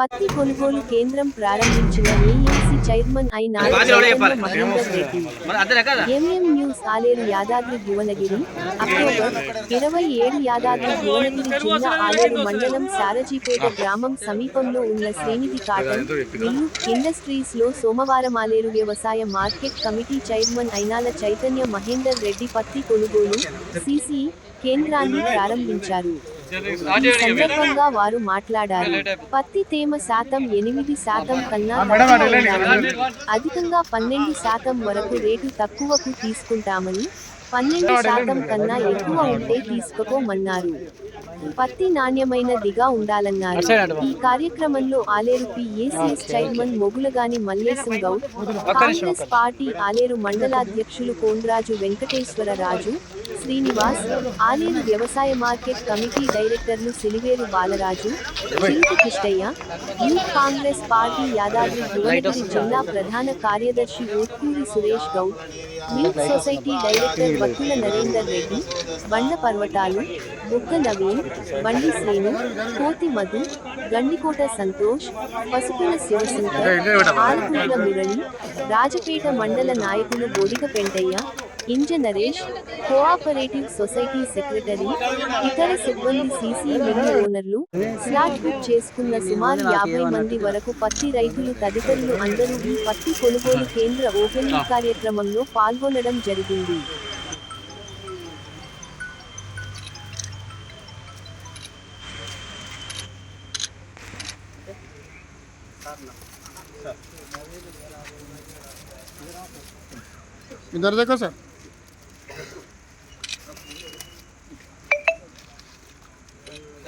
పత్తి కొనుగోలు కేంద్రం ప్రారంభించిన ఏఎంసీ చైర్మన్ అయిన Chaitanya Mahender Reddy MM news Aleru Yadadri Bhuvanagiri October ఇరవై ఏడు యాదాద్రి భువనగిరి జిల్లా ఆలేరు మండలం సారజీపేట గ్రామం సమీపంలో ఉన్న శ్రీనిధి కాటన్ మిల్లు ఇండస్ట్రీస్లో సోమవారం ఆలేరు వ్యవసాయ market committee chairman Ainala Chaitanya Mahender Reddy పత్తి కొనుగోలు సిసి కేంద్రాన్ని ప్రారంభించారు. సందర్భంగా వారు మాట్లాడారు. పత్తి తేమ శాతం ఎనిమిది శాతం కన్నా అధికంగా పన్నెండు శాతం వరకు రేటు తక్కువకు తీసుకుంటామని పన్నెండు శాతం కన్నా ఎక్కువ ఉంటే తీసుకోమన్నారు. పత్తి నాణ్యమైనదిగా ఉండాలన్నారు. ఈ కార్యక్రమంలో Aler PACS chairman Mogulagani Mallesham Goud Congress party Aler మండలాధ్యక్షులు Kondraju Venkateswara Raju Srinivas Aleru వ్యవసాయ మార్కెట్ కమిటీ డైరెక్టర్లు సిలివేరు బాలరాజు చింత కిష్టయ్య యూత్ కాంగ్రెస్ పార్టీ యాదాద్రి భువనగిరి జిల్లా ప్రధాన కార్యదర్శి Otkuri Suresh Goud milk society director Vattula Narender Reddy Banda Parvathalu Bukka Naveen బండి శ్రీను కోతి మధు గండికోట సంతోష్ పసుపుల శివశంకర్ ఆలకూల మురళి రాజపేట మండల నాయకులు Bodiga Pentaiah ఇంజ Naresh cooperative society secretary ఇతర సిబ్బంది సీసీ మిల్లు ఓనర్లు స్లాట్ బుక్ చేసుకున్న సుమారు యాభై మంది వరకు పత్తి రైతులు తదితరులు అందరూ ఈ పత్తి కొనుగోలు కేంద్ర ఓపెనింగ్ కార్యక్రమంలో పాల్గొనడం జరిగింది इधर देखो सर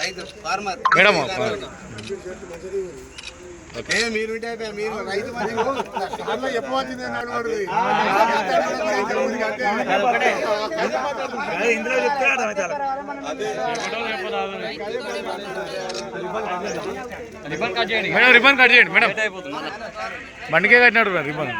రైతు ఫార్మర్ మేడం ఏ మీరు ఉంటే అయిపోయా, మీరు రైతు చెప్తే అర్థమవుతారు మేడం రిబ్బన్ కట్ చేయండి. మేడం. బండికే కట్టినాడు రిబ్బన్.